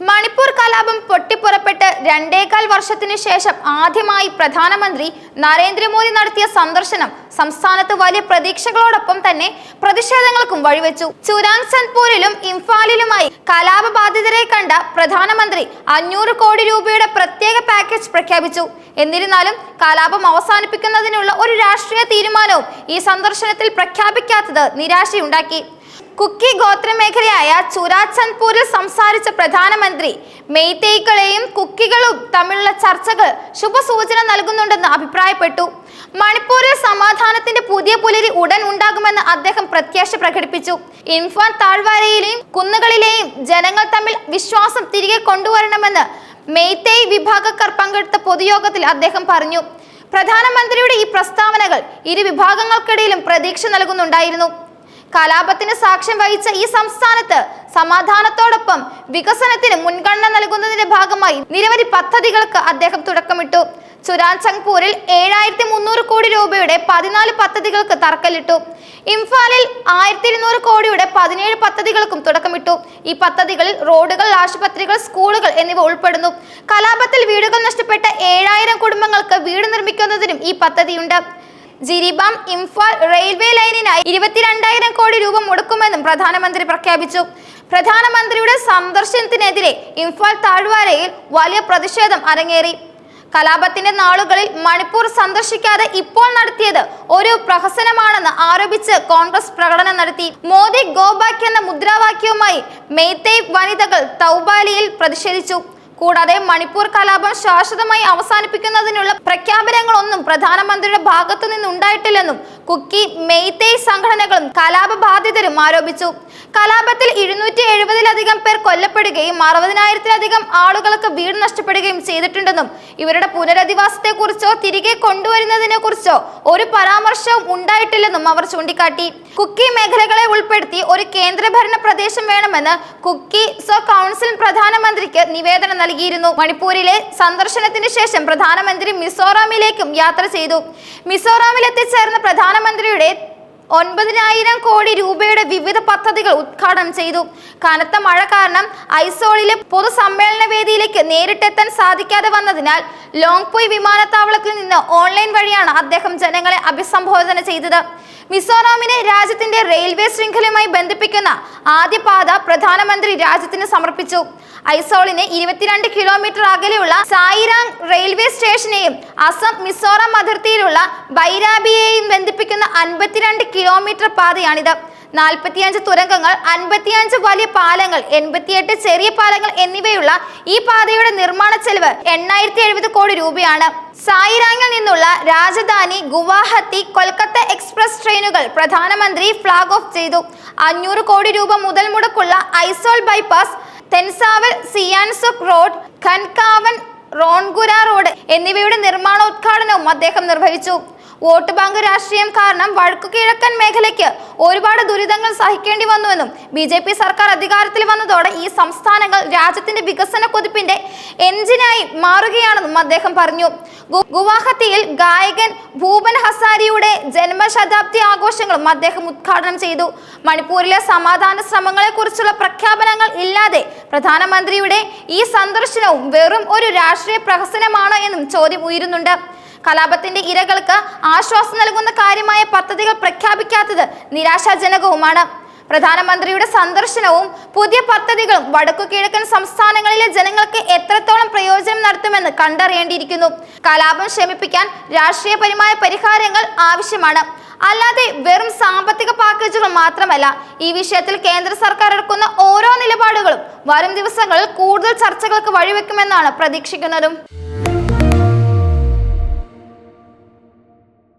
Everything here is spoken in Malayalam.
മണിപ്പൂർ കലാപം പൊട്ടിപ്പുറപ്പെട്ട് രണ്ടേകാൽ വർഷത്തിനു ശേഷം ആദ്യമായി പ്രധാനമന്ത്രി നരേന്ദ്രമോദി നടത്തിയ സന്ദർശനം സംസ്ഥാനത്ത് വലിയ പ്രതീക്ഷകളോടൊപ്പം തന്നെ പ്രതിഷേധങ്ങൾക്കും വഴിവെച്ചു. ചുരാങ് ചന്ദ്പൂരിലും ഇംഫാലിലുമായി കലാപ ബാധിതരെ കണ്ട പ്രധാനമന്ത്രി അഞ്ഞൂറ് കോടി രൂപയുടെ പ്രത്യേക പാക്കേജ് പ്രഖ്യാപിച്ചു. എന്നിരുന്നാലും കലാപം അവസാനിപ്പിക്കുന്നതിനുള്ള ഒരു രാഷ്ട്രീയ തീരുമാനവും ഈ സന്ദർശനത്തിൽ പ്രഖ്യാപിക്കാത്തത് നിരാശയുണ്ടാക്കി. കുക്കി ഗോത്രമേഖലയായ ചുരാചന്ദ്പൂരിൽ സംസാരിച്ച പ്രധാനമന്ത്രി മെയ്തേയ്ക്കളെയും കുക്കികളും തമ്മിലുള്ള ചർച്ചകൾ ശുഭസൂചന നൽകുന്നുണ്ടെന്ന് അഭിപ്രായപ്പെട്ടു. മണിപ്പൂരിൽ സമാധാനത്തിന്റെ പുതിയ പുലരി ഉടൻ ഉണ്ടാകുമെന്ന് അദ്ദേഹം പ്രത്യാശ പ്രകടിപ്പിച്ചു. ഇൻഫാൻ താഴ്വാരയിലെയും കുന്നുകളിലെയും ജനങ്ങൾ തമ്മിൽ വിശ്വാസം തിരികെ കൊണ്ടുവരണമെന്ന് മെയ്തേയ് വിഭാഗക്കാർ പങ്കെടുത്ത പൊതുയോഗത്തിൽ അദ്ദേഹം പറഞ്ഞു. പ്രധാനമന്ത്രിയുടെ ഈ പ്രസ്താവനകൾ ഇരു വിഭാഗങ്ങൾക്കിടയിലും പ്രതീക്ഷ നൽകുന്നുണ്ടായിരുന്നു. കലാപത്തിന് സാക്ഷ്യം വഹിച്ച ഈ സംസ്ഥാനത്ത് സമാധാനത്തോടൊപ്പം വികസനത്തിന് മുൻഗണന നൽകുന്നതിന്റെ ഭാഗമായി നിരവധി പദ്ധതികൾക്ക് അദ്ദേഹം തുടക്കമിട്ടു. ചുരാചങ്പൂരിൽ ഏഴായിരത്തി മുന്നൂറ് കോടി രൂപയുടെ പതിനാല് പദ്ധതികൾക്ക് തറക്കല്ലിട്ടു. ഇംഫാലിൽ ആയിരത്തി ഇരുന്നൂറ് കോടിയുടെ പതിനേഴ് പദ്ധതികൾക്കും തുടക്കമിട്ടു. ഈ പദ്ധതികളിൽ റോഡുകൾ ആശുപത്രികൾ സ്കൂളുകൾ എന്നിവ ഉൾപ്പെടുന്നു. കലാപത്തിൽ വീടുകൾ നഷ്ടപ്പെട്ട ഏഴായിരം കുടുംബങ്ങൾക്ക് വീട് നിർമ്മിക്കുന്നതിനും ഈ പദ്ധതിയുണ്ട്. ജിരിബാം ഇംഫാൽ റെയിൽവേ ലൈനിനായി ഇരുപത്തിരണ്ടായിരം കോടി രൂപ മുടക്കുമെന്നും പ്രധാനമന്ത്രി പ്രഖ്യാപിച്ചു. പ്രധാനമന്ത്രിയുടെ സന്ദർശനത്തിനെതിരെ ഇംഫാൽ താഴ്വാരയിൽ വലിയ പ്രതിഷേധം അരങ്ങേറി. കലാപത്തിന്റെ നാളുകളിൽ മണിപ്പൂർ സന്ദർശിക്കാതെ ഇപ്പോൾ നടത്തിയത് ഒരു പ്രഹസനമാണെന്ന് ആരോപിച്ച് കോൺഗ്രസ് പ്രകടനം നടത്തി. മോദി ഗോബാക്ക് എന്ന മുദ്രാവാക്യവുമായി മെയ്തേയ് വനിതകൾ തൗബാലിയിൽ പ്രതിഷേധിച്ചു. കൂടാതെ മണിപ്പൂർ കലാപം ശാശ്വതമായി അവസാനിപ്പിക്കുന്നതിനുള്ള പ്രഖ്യാപനങ്ങളൊന്നും പ്രധാനമന്ത്രിയുടെ ഭാഗത്തു നിന്നുണ്ടായിട്ടില്ലെന്നും കുക്കി മെയ്തേയ് സംഘടനകളും കലാപ ബാധിതരും ആരോപിച്ചു. കലാപത്തിൽ ഇരുന്നൂറ്റി എഴുപതിലധികം പേർ കൊല്ലപ്പെടുകയും അറുപതിനായിരത്തിലധികം ആളുകൾക്ക് വീട് നഷ്ടപ്പെടുകയും ചെയ്തിട്ടുണ്ടെന്നും ഇവരുടെ പുനരധിവാസത്തെക്കുറിച്ചോ തിരികെ കൊണ്ടുവരുന്നതിനെ കുറിച്ചോ ഒരു പരാമർശവും ഉണ്ടായിട്ടില്ലെന്നും അവർ ചൂണ്ടിക്കാട്ടി. കുക്കി മേഖലകളെ ഉൾപ്പെടുത്തി ഒരു കേന്ദ്രഭരണ പ്രദേശം വേണമെന്ന് കുക്കി സോ കൗൺസിൽ പ്രധാനമന്ത്രിക്ക് നിവേദനം നൽകിയിരുന്നു. മണിപ്പൂരിലെ സന്ദർശനത്തിന് ശേഷം പ്രധാനമന്ത്രി മിസോറാമിലേക്കും യാത്ര ചെയ്തു. മിസോറാമിൽ എത്തിച്ചേർന്ന പ്രധാനമന്ത്രിയുടെ ഒൻപതിനായിരം കോടി രൂപയുടെ വിവിധ പദ്ധതികൾ ഉദ്ഘാടനം ചെയ്തു. കനത്ത മഴ കാരണം ഐസോളിലെ പൊതുസമ്മേളന വേദിയിലേക്ക് നേരിട്ടെത്താൻ സാധിക്കാതെ വന്നതിനാൽ ലോങ്പുയ് വിമാനത്താവളത്തിൽ നിന്ന് ഓൺലൈൻ വഴിയാണ് അദ്ദേഹം ജനങ്ങളെ അഭിസംബോധന ചെയ്തത്. മിസോറാമിനെ രാജ്യത്തിന്റെ റെയിൽവേ ശൃംഖലയുമായി ബന്ധിപ്പിക്കുന്ന ആദ്യ പാത പ്രധാനമന്ത്രി രാജ്യത്തിന് സമർപ്പിച്ചു. ഐസോളിന് ഇരുപത്തിരണ്ട് കിലോമീറ്റർ അകലെയുള്ള സായിരാങ് റെയിൽവേ സ്റ്റേഷനെയും അസം മിസോറാം അതിർത്തിയിലുള്ള ബൈരാബിയെയും ബന്ധിപ്പിക്കുന്ന അൻപത്തിരണ്ട് കിലോമീറ്റർ പാതയാണിത്. നാൽപ്പത്തിയഞ്ച് തുരങ്കങ്ങൾ അൻപത്തിയഞ്ച് വലിയ പാലങ്ങൾ എൺപത്തിയെട്ട് ചെറിയ പാലങ്ങൾ എന്നിവയുള്ള ഈ പാതയുടെ നിർമ്മാണ ചെലവ് എണ്ണായിരത്തി എഴുപത് കോടി രൂപയാണ്. സായിരാങ്ങിൽ നിന്നുള്ള രാജധാനി ഗുവാഹത്തി കൊൽക്കത്ത എക്സ്പ്രസ് ട്രെയിനുകൾ പ്രധാനമന്ത്രി ഫ്ലാഗ് ഓഫ് ചെയ്തു. അഞ്ഞൂറ് കോടി രൂപ മുതൽ മുടക്കുള്ള Aizawl bypass Thenzawl Sialsuk road Khankawn Rongura road എന്നിവയുടെ നിർമ്മാണോദ്ഘാടനവും അദ്ദേഹം നിർവഹിച്ചു. വോട്ട് ബാങ്ക് രാഷ്ട്രീയം കാരണം വടക്കു കിഴക്കൻ മേഖലയ്ക്ക് ഒരുപാട് ദുരിതങ്ങൾ സഹിക്കേണ്ടി വന്നുവെന്നും ബി ജെ പി സർക്കാർ അധികാരത്തിൽ വന്നതോടെ ഈ സംസ്ഥാനങ്ങൾ രാജ്യത്തിന്റെ വികസന കുതിപ്പിന്റെ എഞ്ചിനായി മാറുകയാണെന്നും അദ്ദേഹം പറഞ്ഞു. ഗുവാഹത്തിയിൽ ഗായകൻ ഭൂപൻ ഹസാരിയുടെ ജന്മശതാബ്ദി ആഘോഷങ്ങളും അദ്ദേഹം ഉദ്ഘാടനം ചെയ്തു. മണിപ്പൂരിലെ സമാധാന ശ്രമങ്ങളെ കുറിച്ചുള്ള പ്രഖ്യാപനങ്ങൾ ഇല്ലാതെ പ്രധാനമന്ത്രിയുടെ ഈ സന്ദർശനവും വെറും ഒരു രാഷ്ട്രീയ പ്രഹസനമാണോ എന്നും ചോദ്യം ഉയരുന്നുണ്ട്. കലാപത്തിന്റെ ഇരകൾക്ക് ആശ്വാസം നൽകുന്ന കാര്യമായ പദ്ധതികൾ പ്രഖ്യാപിക്കാത്തത് നിരാശാജനകവുമാണ്. പ്രധാനമന്ത്രിയുടെ സന്ദർശനവും പുതിയ പദ്ധതികളും വടക്കു കിഴക്കൻ സംസ്ഥാനങ്ങളിലെ ജനങ്ങൾക്ക് എത്രത്തോളം പ്രയോജനം നടത്തുമെന്ന് കണ്ടറിയേണ്ടിയിരിക്കുന്നു. കലാപം ശമിപ്പിക്കാൻ രാഷ്ട്രീയപരമായ പരിഹാരങ്ങൾ ആവശ്യമാണ്. അല്ലാതെ വെറും സാമ്പത്തിക പാക്കേജുകൾ മാത്രമല്ല ഈ വിഷയത്തിൽ കേന്ദ്ര സർക്കാർ എടുക്കുന്ന ഓരോ നിലപാടുകളും വരും ദിവസങ്ങളിൽ കൂടുതൽ ചർച്ചകൾക്ക് വഴിവെക്കുമെന്നാണ് പ്രതീക്ഷിക്കുന്നതും.